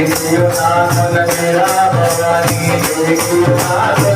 ਦੇਖਿਓ ਨਾਮ ਮੇਰਾ ਭਵਾਨੀ ਦੇਖਿਓ ਨਾਮ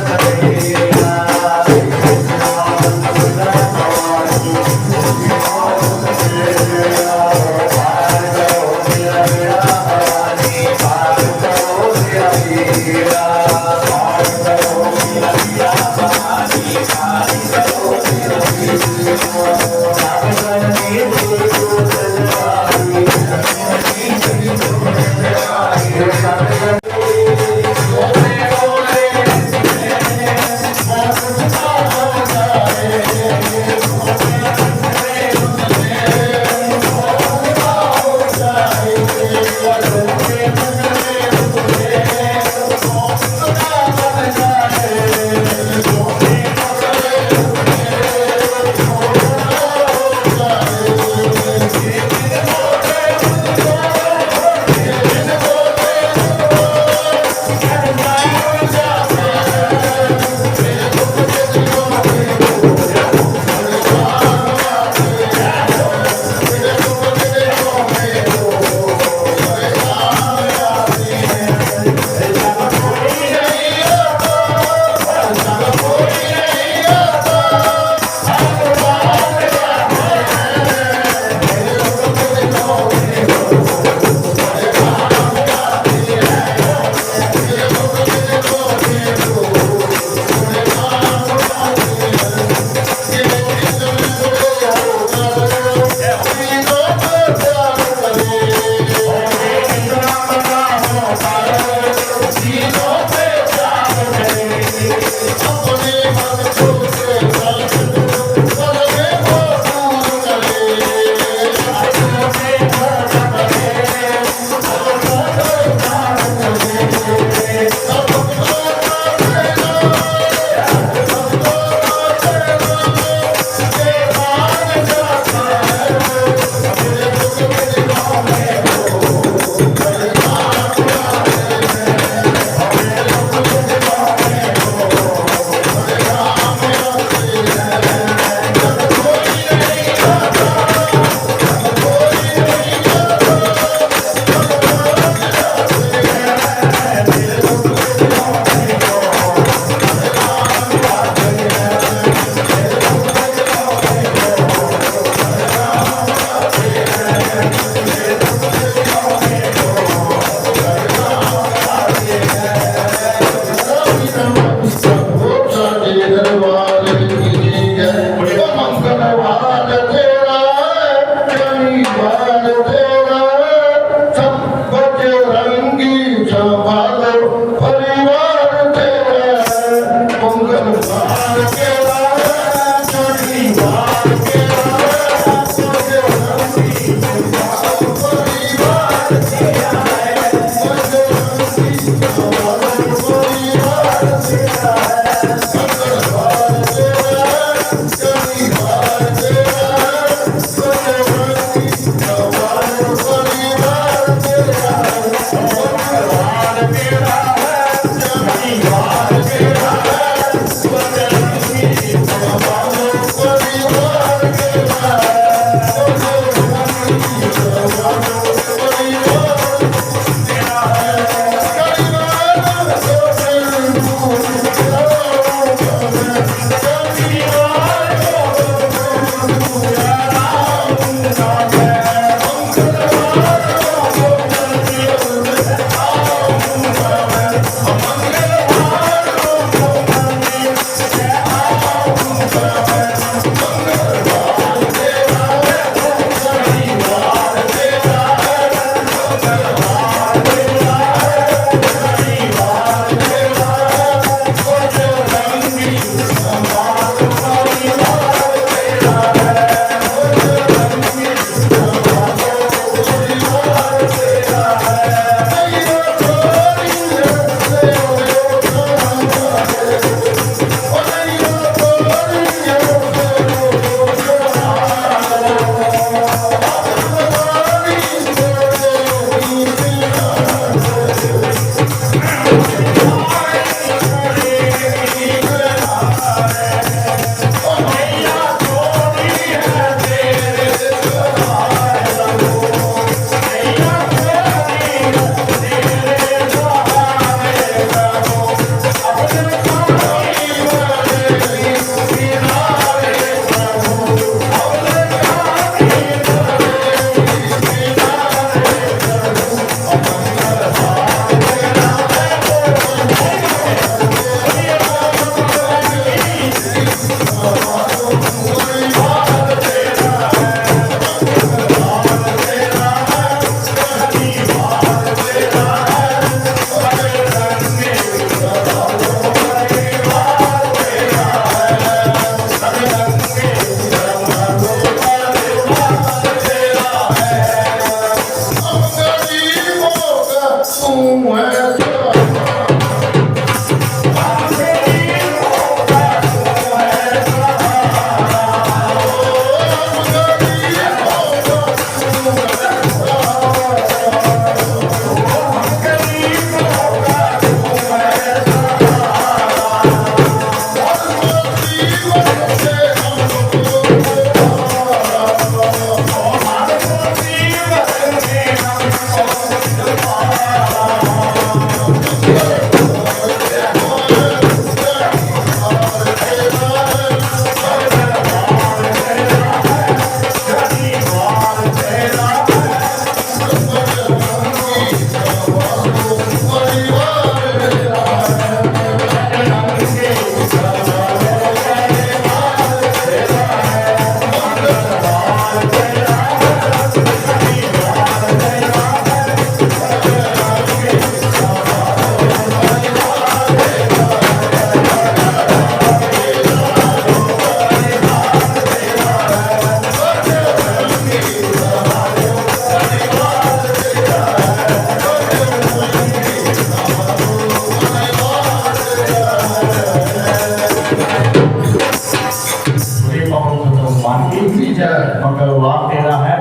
मंगलवार तेरा है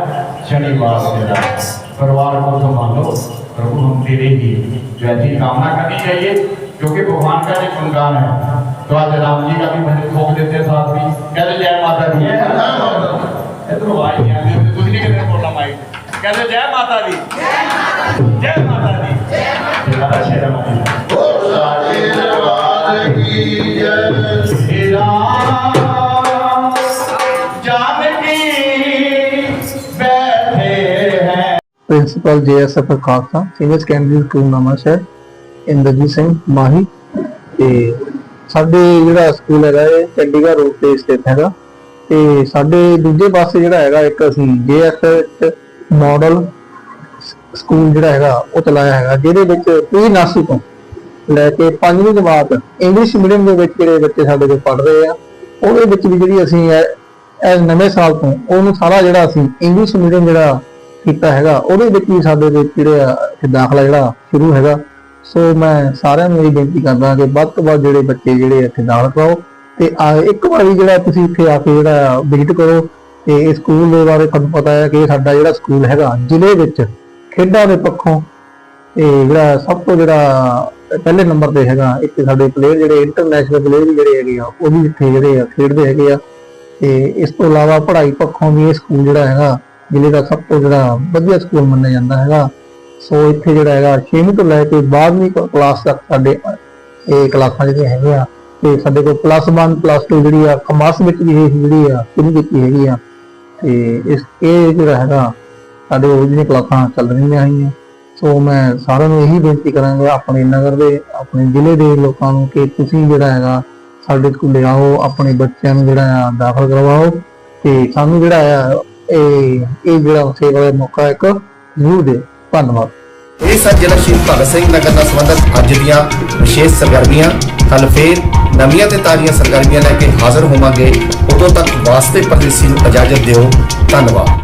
शनिवार तेरा तो प्रभु हम तेरे ही जो कामना करनी चाहिए क्योंकि भगवान का एक गुणगान है तो आज राम जी का भी भजन ठोक देते साथ भी कहते जय माता दी। आती कुछ नहीं कहते बोलना माइक कहते जय माता दी जय माता दी शेरा माता ਸਾਡੇ हैं principal JSF Khalsa, senior secondary school Nawanshahr Inderjit Singh Mahi ਤੇ ਸਾਡੇ ਜਿਹੜਾ ਸਕੂਲ ਹੈਗਾ ਇਹ ਚੰਡੀਗੜ੍ਹ ਰੋਡ ਤੇ ਸਥਿਤ ਹੈਗਾ ਤੇ ਸਾਡੇ ਦੂਜੇ ਪਾਸੇ ਜਿਹੜਾ ਹੈਗਾ ਇੱਕ ਅਸੀਂ ਜੇਐਸਐਫ ਮਾਡਲ ਸਕੂਲ ਜਿਹੜਾ ਹੈਗਾ ਉਹ ਚਲਾਇਆ ਹੈਗਾ, ਜਿਹਦੇ ਵਿੱਚ ਪ੍ਰੀ ਨਰਸਰੀ ਤੋਂ ਲੈ ਕੇ ਪੰਜਵੀਂ ਜਮਾਤ ਇੰਗਲਿਸ਼ ਮੀਡੀਅਮ ਦੇ ਵਿੱਚ ਜਿਹੜੇ ਬੱਚੇ ਸਾਡੇ ਕੋਲ ਪੜ੍ਹ ਰਹੇ ਆ, ਉਹਦੇ ਵਿੱਚ ਵੀ ਜਿਹੜੀ ਅਸੀਂ ਐ ਨਵੇਂ ਸਾਲ ਤੋਂ ਉਹਨੂੰ ਸਾਰਾ ਜਿਹੜਾ ਅਸੀਂ ਇੰਗਲਿਸ਼ ਮੀਡੀਅਮ ਜਿਹੜਾ ਕੀਤਾ ਹੈਗਾ, ਉਹਦੇ ਵਿੱਚ ਵੀ ਸਾਡੇ ਵਿੱਚ ਜਿਹੜੇ ਆ ਇੱਥੇ ਦਾਖਲਾ ਜਿਹੜਾ ਸ਼ੁਰੂ ਹੈਗਾ। ਸੋ ਮੈਂ ਸਾਰਿਆਂ ਨੂੰ ਇਹ ਬੇਨਤੀ ਕਰਦਾ ਕਿ ਵੱਧ ਤੋਂ ਵੱਧ ਜਿਹੜੇ ਬੱਚੇ ਜਿਹੜੇ ਇੱਥੇ ਦਾਖਲ ਕਰਾਓ ਤੇ ਆ ਇੱਕ ਵਾਰੀ ਜਿਹੜਾ ਤੁਸੀਂ ਇੱਥੇ ਆ ਕੇ ਜਿਹੜਾ ਵਿਜ਼ਿਟ ਕਰੋ ਤੇ ਇਹ ਸਕੂਲ ਦੇ ਬਾਰੇ ਤੁਹਾਨੂੰ ਪਤਾ ਹੈ ਕਿ ਸਾਡਾ ਜਿਹੜਾ ਸਕੂਲ ਹੈਗਾ, ਜ਼ਿਲ੍ਹੇ ਵਿੱਚ ਖੇਡਾਂ ਦੇ ਪੱਖੋਂ ਤੇ ਜਿਹੜਾ ਸਭ ਤੋਂ ਜਿਹੜਾ ਪਹਿਲੇ ਨੰਬਰ ਤੇ ਹੈਗਾ, ਇੱਥੇ ਸਾਡੇ ਪਲੇਅਰ ਜਿਹੜੇ ਇੰਟਰਨੈਸ਼ਨਲ ਪਲੇਅਰ ਵੀ ਜਿਹੜੇ ਹੈਗੇ ਆ, ਉਹ ਵੀ ਇੱਥੇ ਜਿਹੜੇ ਆ ਖੇਡਦੇ ਹੈਗੇ ਆ। ਤੇ ਇਸ ਤੋਂ ਇਲਾਵਾ ਪੜ੍ਹਾਈ ਪੱਖੋਂ ਵੀ ਇਹ ਸਕੂਲ ਜਿਹੜਾ ਹੈਗਾ ਜ਼ਿਲ੍ਹੇ ਦਾ ਸਭ ਤੋਂ ਜਿਹੜਾ ਵਧੀਆ ਸਕੂਲ ਮੰਨਿਆ ਜਾਂਦਾ ਹੈਗਾ। ਸੋ ਇੱਥੇ ਜਿਹੜਾ ਹੈਗਾ 6ਵੀਂ ਤੋਂ ਲੈ ਕੇ 12ਵੀਂ ਕਲਾਸ ਤੱਕ ਸਾਡੇ, ਇਹ ਕਲਾਸਾਂ ਜਿਹੜੀਆਂ ਹੈਗੀਆਂ, ਤੇ ਸਾਡੇ ਕੋਲ ਪਲੱਸ 1 ਪਲੱਸ 2 ਜਿਹੜੀ ਆ ਕਮਰਸ ਵਿੱਚ ਵੀ ਇਹ ਜਿਹੜੀ ਆ ਸ਼ੁਰੂ ਕੀਤੀ ਹੈਗੀ ਆ। ਤੇ ਇਸ, ਇਹ ਜਿਹੜਾ ਹੈਗਾ, ਸਾਡੇ ਉਹ ਜਿਹੜੀਆਂ ਕਲਾਸਾਂ ਚੱਲ ਰਹੀਆਂ ਹੈਗੀਆਂ। ਸੋ ਮੈਂ ਸਾਰਿਆਂ ਨੂੰ ਇਹੀ ਬੇਨਤੀ ਕਰਾਂਗਾ, ਆਪਣੇ ਨਗਰ ਦੇ, ਆਪਣੇ ਜ਼ਿਲ੍ਹੇ ਦੇ ਲੋਕਾਂ ਨੂੰ ਕਿ ਤੁਸੀਂ ਜਿਹੜਾ ਹੈਗਾ, ਸਾਡੇ ਸਕੂਲੇ ਆਓ, ਆਪਣੇ ਬੱਚਿਆਂ ਨੂੰ ਜਿਹੜਾ ਆ ਦਾਖਲ ਕਰਵਾਓ। ਤੇ ਸਾਨੂੰ ਜਿਹੜਾ ਆ ਇਹ ਇਹ ਜਿਹੜਾ ਸੇਵਾ ਦਾ ਮੌਕਾ ਇੱਕ ਜ਼ਰੂਰ ਦੇ। ਧੰਨਵਾਦ। ਇਹ ਸਨ ਜ਼ਿਲ੍ਹਾ ਸ਼ਹੀਦ ਭਗਤ ਸਿੰਘ ਨਗਰ ਨਾਲ ਸੰਬੰਧਿਤ ਅੱਜ ਦੀਆਂ ਵਿਸ਼ੇਸ਼ ਸਰਗਰਮੀਆਂ ਕੱਲ ਫੇਰ ਨਵੀਆਂ ਤੇ ਤਾਜ਼ੀਆਂ ਸਰਗਰਮੀਆਂ ਲੈ ਕੇ ਹਾਜ਼ਰ ਹੋਵਾਂਗੇ। ਉਦੋਂ ਤੱਕ ਵਾਸਤੇ ਪਰਦੇਸੀ ਨੂੰ ਇਜਾਜ਼ਤ ਦਿਓ। ਧੰਨਵਾਦ।